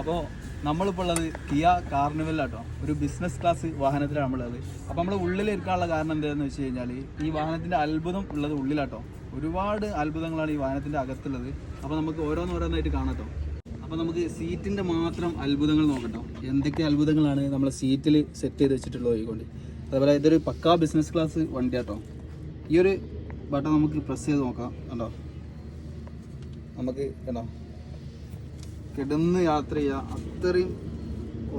അപ്പോൾ നമ്മളിപ്പോൾ ഉള്ളത് കിയ കാർണിവലിലാട്ടോ. ഒരു ബിസിനസ് ക്ലാസ് വാഹനത്തിലാണ് നമ്മളുള്ളത് അപ്പോൾ നമ്മൾ ഉള്ളിൽ ഇരിക്കാനുള്ള കാരണം എന്താണെന്ന് വെച്ച് കഴിഞ്ഞാൽ ഈ വാഹനത്തിന്റെ അത്ഭുതം ഉള്ളത് ഉള്ളിലാട്ടോ. ഒരുപാട് അത്ഭുതങ്ങളാണ് ഈ വാഹനത്തിന്റെ അകത്തുള്ളത്. അപ്പോൾ നമുക്ക് ഓരോന്നോരോന്നായിട്ട് കാണാട്ടോ. അപ്പോൾ നമുക്ക് സീറ്റിന്റെ മാത്രം അത്ഭുതങ്ങൾ നോക്കട്ടോ. എന്തൊക്കെ അത്ഭുതങ്ങളാണ് നമ്മൾ സീറ്റിൽ സെറ്റ് ചെയ്ത് വെച്ചിട്ടുള്ളത് കൊണ്ട് അതുപോലെ ഇതൊരു പക്കാ ബിസിനസ് ക്ലാസ് വണ്ടിയാട്ടോ. ഈ ഒരു ബട്ടൺ നമുക്ക് പ്രസ് ചെയ്ത് നോക്കാം. കണ്ടോ? നമുക്ക് കണ്ടോ? കിടന്ന് യാത്ര ചെയ്യുക അത്രയും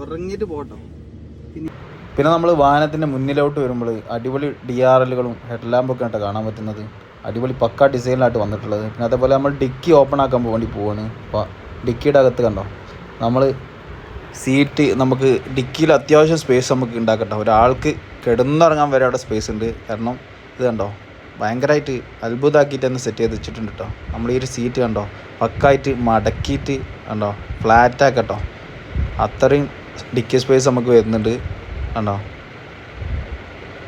ഉറങ്ങിയിട്ട് പോട്ടോ പിന്നെ നമ്മൾ വാഹനത്തിന്റെ മുന്നിലോട്ട് വരുമ്പോൾ അടിപൊളി ഡി ആർ എല്ലുകളും ഹെഡ് ലാമ്പൊക്കെ ആയിട്ട് കാണാൻ പറ്റുന്നത്. അടിപൊളി പക്ക ഡിസൈനിലായിട്ട് വന്നിട്ടുള്ളത്. പിന്നെ അതേപോലെ നമ്മൾ ഡിക്കി ഓപ്പൺ ആക്കാൻ വേണ്ടി പോവാണ്. അപ്പോൾ ഡിക്കിയുടെ അകത്ത് കണ്ടോ? നമ്മൾ സീറ്റ് നമുക്ക് ഡിക്കിയിൽ അത്യാവശ്യം സ്പേസ് നമുക്ക് ഉണ്ടാക്കട്ടെ. ഒരാൾക്ക് കിടന്നിറങ്ങാൻ വരെ അവിടെ സ്പേസ് ഉണ്ട്. കാരണം ഇത് കണ്ടോ? ഭയങ്കരമായിട്ട് അത്ഭുതമാക്കിയിട്ട് തന്നെ സെറ്റ് ചെയ്ത് വെച്ചിട്ടുണ്ട് കേട്ടോ നമ്മൾ ഈ ഒരു സീറ്റ് കണ്ടോ? പക്കായിട്ട് മടക്കിയിട്ട് കണ്ടോ? ഫ്ലാറ്റ് ആക്കട്ടോ. അത്രയും ഡിക്കി സ്പേസ് നമുക്ക് വരുന്നുണ്ട് കണ്ടോ?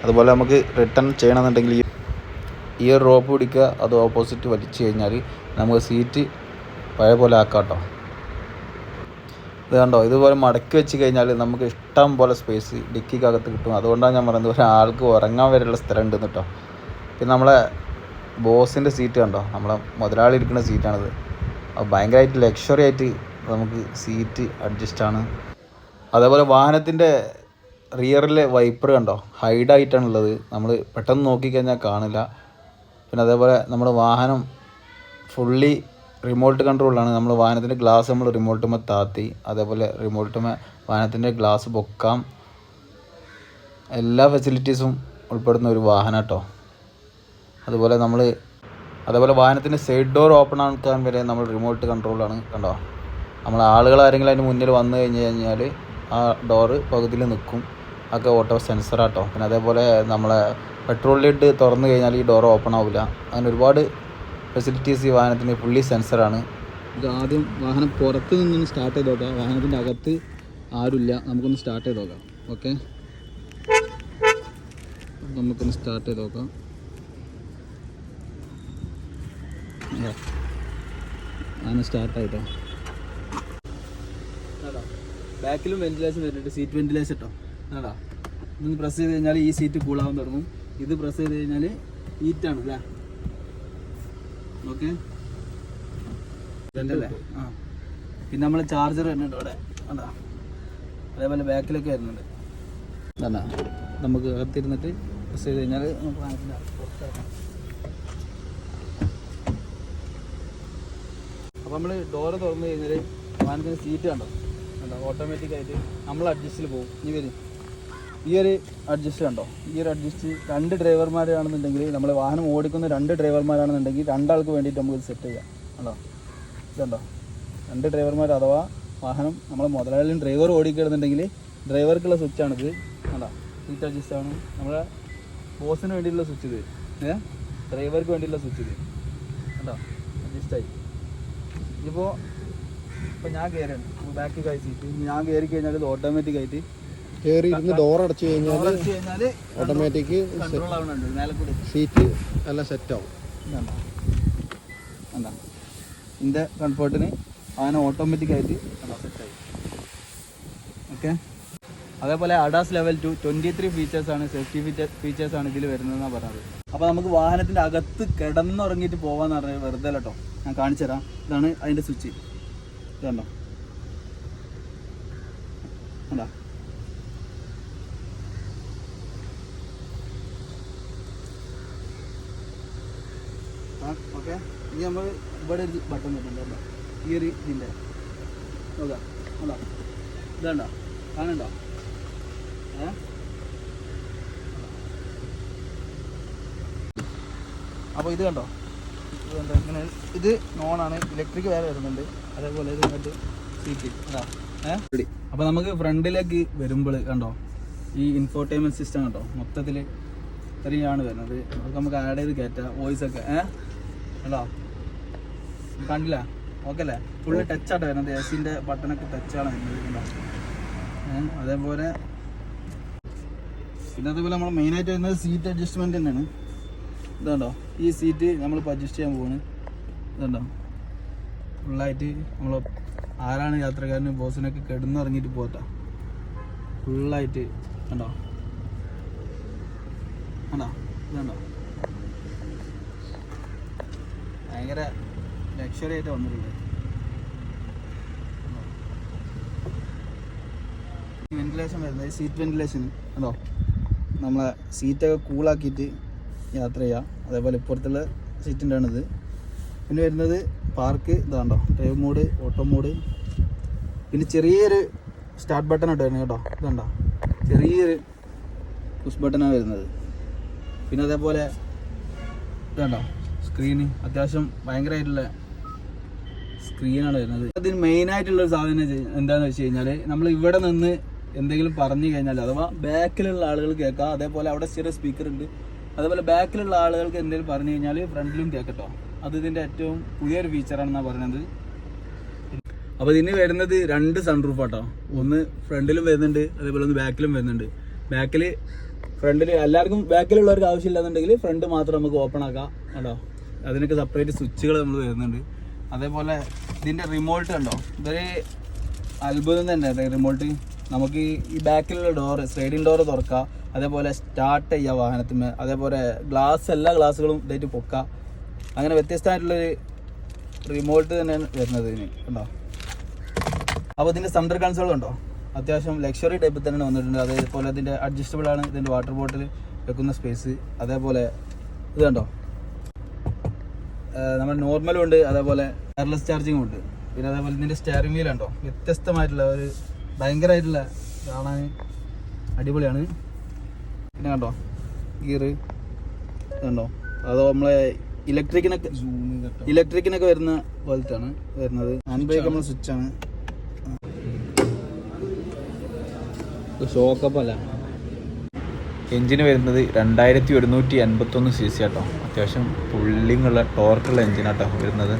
അതുപോലെ നമുക്ക് റിട്ടേൺ ചെയ്യണമെന്നുണ്ടെങ്കിൽ ഈ ഒരു റോപ്പ് പിടിക്കുക അത് ഓപ്പോസിറ്റ് വലിച്ചു കഴിഞ്ഞാൽ നമുക്ക് സീറ്റ് പഴയ പോലെ ആക്കാം കേട്ടോ ഇത് കണ്ടോ? ഇതുപോലെ മടക്കി വെച്ച് കഴിഞ്ഞാൽ നമുക്ക് ഇഷ്ടം പോലെ സ്പേസ് ഡിക്കിക്കകത്ത് കിട്ടും. അതുകൊണ്ടാണ് ഞാൻ പറയുന്നത് ഒരാൾക്ക് ഉറങ്ങാൻ വരെയുള്ള സ്ഥലം ഉണ്ടെന്ന് കേട്ടോ പിന്നെ നമ്മളെ ബോസിന്റെ സീറ്റ് കണ്ടോ? നമ്മളെ മുതലാളി ഇരിക്കുന്ന സീറ്റാണിത് ഭയങ്കരമായിട്ട് ലക്ഷറി ആയിട്ട് നമുക്ക് സീറ്റ് അഡ്ജസ്റ്റ് ആണ്. അതേപോലെ വാഹനത്തിന്റെ റിയറിലെ വൈപ്പർ കണ്ടോ? ഹൈഡായിട്ടാണുള്ളത് നമ്മൾ പെട്ടെന്ന് നോക്കിക്കഴിഞ്ഞാൽ കാണില്ല. പിന്നെ അതേപോലെ നമ്മുടെ വാഹനം ഫുള്ളി റിമോട്ട് കൺട്രോളാണ് നമ്മൾ വാഹനത്തിന്റെ ഗ്ലാസ് നമ്മൾ റിമോട്ടുമേ താത്തി. അതേപോലെ റിമോട്ടുമേ വാഹനത്തിന്റെ ഗ്ലാസ് പൊക്കാം. എല്ലാ ഫെസിലിറ്റീസും ഉൾപ്പെടുന്ന ഒരു വാഹനം കേട്ടോ. അതുപോലെ നമ്മൾ അതേപോലെ വാഹനത്തിന്റെ സൈഡ് ഡോർ ഓപ്പൺ ആക്കാൻ വരെ നമ്മൾ റിമോട്ട് കൺട്രോളാണ് കണ്ടോ? നമ്മൾ ആളുകൾ ആരെങ്കിലും അതിന് മുന്നിൽ വന്നു കഴിഞ്ഞ് കഴിഞ്ഞാൽ ആ ഡോറ് പകുതിയിൽ നിൽക്കും. ഒക്കെ ഓട്ടോ സെൻസറാട്ടോ പിന്നെ അതേപോലെ നമ്മളെ പെട്രോൾ ലിഡ് തുറന്നു കഴിഞ്ഞാൽ ഈ ഡോർ ഓപ്പൺ ആവില്ല അങ്ങനെ ഒരുപാട് ഫെസിലിറ്റീസ് ഈ വാഹനത്തിന് ഫുള്ളി സെൻസറാണ് ഇത് ആദ്യം വാഹനം പുറത്ത് നിന്നൊന്ന് സ്റ്റാർട്ട് ചെയ്ത് നോക്കാം. വാഹനത്തിന്റെ അകത്ത് ആരുമില്ല. നമുക്കൊന്ന് സ്റ്റാർട്ട് ചെയ്ത് നോക്കാം. ഓക്കെ നമുക്കൊന്ന് സ്റ്റാർട്ട് ചെയ്ത് നോക്കാം. വാഹനം സ്റ്റാർട്ടായിട്ടോ ബാക്കിലും വെന്റിലേഷൻ വരുന്നുണ്ട്. സീറ്റ് വെന്റിലേഷൻ കേട്ടോ അതാ ഇതൊന്ന് പ്രസ് ചെയ്ത് കഴിഞ്ഞാൽ ഈ സീറ്റ് കൂളാവാൻ തുടങ്ങും. ഇത് പ്രസ് ചെയ്ത് കഴിഞ്ഞാൽ ഹീറ്റാണ് അല്ലേ ഓക്കെ ഇതല്ലേ? ആ. പിന്നെ നമ്മൾ ചാർജർ വരുന്നുണ്ട് അവിടെ അതാ അതേപോലെ ബാക്കിലൊക്കെ വരുന്നുണ്ട്. അതാ നമുക്ക് അകത്തിരുന്നിട്ട് പ്രസ് ചെയ്ത് കഴിഞ്ഞാൽ നമുക്ക് വാഹനത്തിന്റെ അപ്പോൾ നമ്മൾ ഡോറ് തുറന്നു കഴിഞ്ഞാൽ വാഹനത്തിന് സീറ്റ് കണ്ടോ? കണ്ടോ? ഓട്ടോമാറ്റിക്കായിട്ട് നമ്മൾ അഡ്ജസ്റ്റിൽ പോകും. ഇനി വരും. ഈ ഒരു അഡ്ജസ്റ്റ് കണ്ടോ? ഈ ഒരു അഡ്ജസ്റ്റ് രണ്ട് ഡ്രൈവർമാരാണെന്നുണ്ടെങ്കിൽ നമ്മൾ വാഹനം ഓടിക്കുന്ന രണ്ട് ഡ്രൈവർമാരാണെന്നുണ്ടെങ്കിൽ രണ്ടാൾക്ക് വേണ്ടിയിട്ട് നമുക്ക് സെറ്റ് ചെയ്യാം. കണ്ടോ? ഇതുണ്ടോ? രണ്ട് ഡ്രൈവർമാർ അഥവാ വാഹനം നമ്മൾ മുതലാളിയും ഡ്രൈവർ ഓടിക്കണമെന്നുണ്ടെങ്കിൽ ഡ്രൈവർക്കുള്ള സ്വിച്ചാണിത് കണ്ടോ? സീറ്റ് അഡ്ജസ്റ്റ് ആണ്. നമ്മുടെ ബോസിന് വേണ്ടിയിട്ടുള്ള സ്വിച്ച് ഇത്. ഏഹ് ഡ്രൈവർക്ക് വേണ്ടിയിട്ടുള്ള സ്വിച്ച് ഇത്. കണ്ടോ? അഡ്ജസ്റ്റായി ഇതിപ്പോൾ ഇപ്പോൾ ഞാൻ കയറാണ് ബാക്ക് കഴിച്ചിട്ട് ഞാൻ കയറി കഴിഞ്ഞാൽ ഇത് ഓട്ടോമാറ്റിക് ആയിട്ട് കയറി ഇരുന്ന് ഡോർ അടച്ചു കഴിഞ്ഞാൽ ഓട്ടോമാറ്റിക് സീറ്റ് എല്ലാം സെറ്റ് ആവും. എന്താ ഇതിന്റെ കംഫർട്ടിന് അങ്ങനെ ഓട്ടോമാറ്റിക് ആയിട്ട് സെറ്റായി ഓക്കെ അതേപോലെ ADAS level two twenty three ഫീച്ചേഴ്സാണ് safety feature ഫീച്ചേഴ്സാണ് ഇതിൽ വരുന്നതെന്നാണ് പറഞ്ഞത്. അപ്പോൾ നമുക്ക് വാഹനത്തിന്റെ അകത്ത് കിടന്നുറങ്ങിയിട്ട് പോകാമെന്ന് പറഞ്ഞാൽ വെറുതെ കേട്ടോ ഞാൻ കാണിച്ചുതരാം ഇതാണ് അതിന്റെ സ്വിച്ച്. ഇതുണ്ടോ ആ ഓക്കെ. ഇനി നമ്മൾ ഇവിടെ ഒരു ബട്ടൺ വെക്കുന്നുണ്ട് കേട്ടോ ഈ ഒരു ഇതിന്റെ നോക്കാം. കണ്ടോ? ഇതുണ്ടോ? കാണുന്നുണ്ടോ? ഏ അപ്പോൾ ഇത് കണ്ടോ? ഇത് കണ്ടോ? ഇങ്ങനെ ഇത് നോണാണ് ഇലക്ട്രിക് വേറെ വരുന്നുണ്ട്. അതേപോലെ ഇത് കണ്ടിട്ട് സീറ്റ് അതാ. ഏഹ് അപ്പോൾ നമുക്ക് ഫ്രണ്ടിലേക്ക് വരുമ്പോൾ കണ്ടോ? ഈ ഇൻഫോർടൈൻമെന്റ് സിസ്റ്റം കണ്ടോ? മൊത്തത്തിൽ ഇത്രയാണ് വരുന്നത്. അതൊക്കെ നമുക്ക് ആഡ് ചെയ്ത് കയറ്റാം വോയിസ് ഒക്കെ. ഏഹ് കണ്ടോ? കണ്ടില്ല? ഓക്കെ അല്ലേ? ഫുള്ള് ടച്ച് ആയിട്ട് വരുന്നത്. എ സിന്റെ ബട്ടണൊക്കെ ടച്ചാണ് വരുന്നത്. കണ്ടോ? അതേപോലെ പിന്നെ അതേപോലെ നമ്മൾ മെയിനായിട്ട് വരുന്നത് സീറ്റ് അഡ്ജസ്റ്റ്മെന്റ് തന്നെയാണ്. ഇതുണ്ടോ? ഈ സീറ്റ് നമ്മളിപ്പോൾ അഡ്ജസ്റ്റ് ചെയ്യാൻ പോവാണ്. ഇതുണ്ടോ? ഫുള്ളായിട്ട് നമ്മൾ ആരാണ് യാത്രക്കാരന് ബോസിനൊക്കെ കിടന്നിറങ്ങിയിട്ട് പോകട്ടോ ഫുള്ളായിട്ട് കണ്ടോ? കണ്ടോ? ഇതുണ്ടോ? ഭയങ്കര ലക്ഷറി ആയിട്ട് വന്നിട്ടുണ്ട്. വെന്റിലേഷൻ വരുന്നത് സീറ്റ് വെന്റിലേഷൻ കണ്ടോ? നമ്മളെ സീറ്റൊക്കെ കൂളാക്കിയിട്ട് യാത്ര ചെയ്യാം. അതേപോലെ ഇപ്പുറത്തുള്ള സീറ്റിന്റെ ആണിത് പിന്നെ വരുന്നത് പാർക്ക് ഇതാണ്ടോ. ഡ്രൈവ് മോഡ് ഓട്ടോ മോഡ് പിന്നെ ചെറിയൊരു സ്റ്റാർട്ട് ബട്ടൺ ഇട്ട് വരുന്നത് കേട്ടോ. ഇതുണ്ടോ. ചെറിയൊരു പുഷ് ബട്ടണാണ് വരുന്നത്. പിന്നെ അതേപോലെ ഇതുണ്ടോ. സ്ക്രീന് അത്യാവശ്യം ഭയങ്കരമായിട്ടുള്ള സ്ക്രീനാണ് വരുന്നത്. അതിന് മെയിനായിട്ടുള്ളൊരു സാധനം എന്താണെന്ന് വെച്ച് കഴിഞ്ഞാൽ നമ്മൾ ഇവിടെ നിന്ന് എന്തെങ്കിലും പറഞ്ഞു കഴിഞ്ഞാൽ അഥവാ ബാക്കിലുള്ള ആളുകൾ കേൾക്കാം. അതേപോലെ അവിടെ സ്ഥിര സ്പീക്കർ ഉണ്ട്. അതേപോലെ ബാക്കിലുള്ള ആളുകൾക്ക് എന്തെങ്കിലും പറഞ്ഞു കഴിഞ്ഞാൽ ഫ്രണ്ടിലും കേൾക്കട്ടോ. അത് ഇതിന്റെ ഏറ്റവും പുതിയൊരു ഫീച്ചറാണെന്നാണ് പറയുന്നത് അപ്പോൾ ഇതിന് വരുന്നത് രണ്ട് സൺറൂഫ് ആട്ടോ. ഒന്ന് ഫ്രണ്ടിലും വരുന്നുണ്ട് അതേപോലെ ഒന്ന് ബാക്കിലും വരുന്നുണ്ട്. ബാക്കിൽ ഫ്രണ്ടിൽ എല്ലാവർക്കും ബാക്കിലുള്ളവർക്ക് ആവശ്യമില്ലാന്നുണ്ടെങ്കിൽ ഫ്രണ്ട് മാത്രം നമുക്ക് ഓപ്പൺ ആക്കാം കേട്ടോ. അതിനൊക്കെ സെപ്പറേറ്റ് സ്വിച്ചുകൾ നമ്മൾ വരുന്നുണ്ട്. അതേപോലെ ഇതിന്റെ റിമോട്ട് കണ്ടോ? ഇതൊരു അത്ഭുതം തന്നെ റിമോട്ട് നമുക്ക് ഈ ബാക്കിലുള്ള ഡോറ് സ്ലൈഡിങ് ഡോറ് തുറക്കാം. അതേപോലെ സ്റ്റാർട്ട് ചെയ്യാം വാഹനത്തിന് അതേപോലെ ഗ്ലാസ് എല്ലാ ഗ്ലാസ്സുകളും ഇതായിട്ട് പൊക്കാം. അങ്ങനെ വ്യത്യസ്തമായിട്ടുള്ളൊരു റിമോട്ട് തന്നെയാണ് വരുന്നത് ഇതിന് കണ്ടോ? അപ്പോൾ ഇതിന്റെ സെൻട്രൽ കൺസോൾ ഉണ്ടോ അത്യാവശ്യം ലക്ഷറി ടൈപ്പിൽ തന്നെയാണ് വന്നിട്ടുണ്ട്. അതേപോലെ അതിന്റെ അഡ്ജസ്റ്റബിൾ ആണ്. ഇതിന്റെ വാട്ടർ ബോട്ടിൽ വെക്കുന്ന സ്പേസ് അതേപോലെ ഇത് കണ്ടോ? നമ്മൾ നോർമലും ഉണ്ട്. അതേപോലെ വയർലെസ് ചാർജിങ്ങും ഉണ്ട്. പിന്നെ അതേപോലെ ഇതിന്റെ സ്റ്റിയറിംഗ് വീൽ ഉണ്ടോ വ്യത്യസ്തമായിട്ടുള്ള ഒരു ഭയങ്കരമായിട്ടുള്ള കാണാൻ അടിപൊളിയാണ്. പിന്നെ കണ്ടോ? ഗിയർ കണ്ടോ? അതോ നമ്മളെ ഇലക്ട്രിക്കിനൊക്കെ ഇലക്ട്രിക്കിനൊക്കെ വരുന്ന പോലത്തെ ആണ് വരുന്നത്. ഹാൻഡ് നമ്മൾ സ്വിച്ച് ആണ് ഷോക്കപ്പല്ല. എഞ്ചിന് വരുന്നത് രണ്ടായിരത്തി ഒരുന്നൂറ്റി എൺപത്തൊന്ന് സി സി ആട്ടോ. അത്യാവശ്യം പുള്ളിങ്ങുള്ള ടോർക്കുള്ള എഞ്ചിനാട്ടോ വരുന്നത്.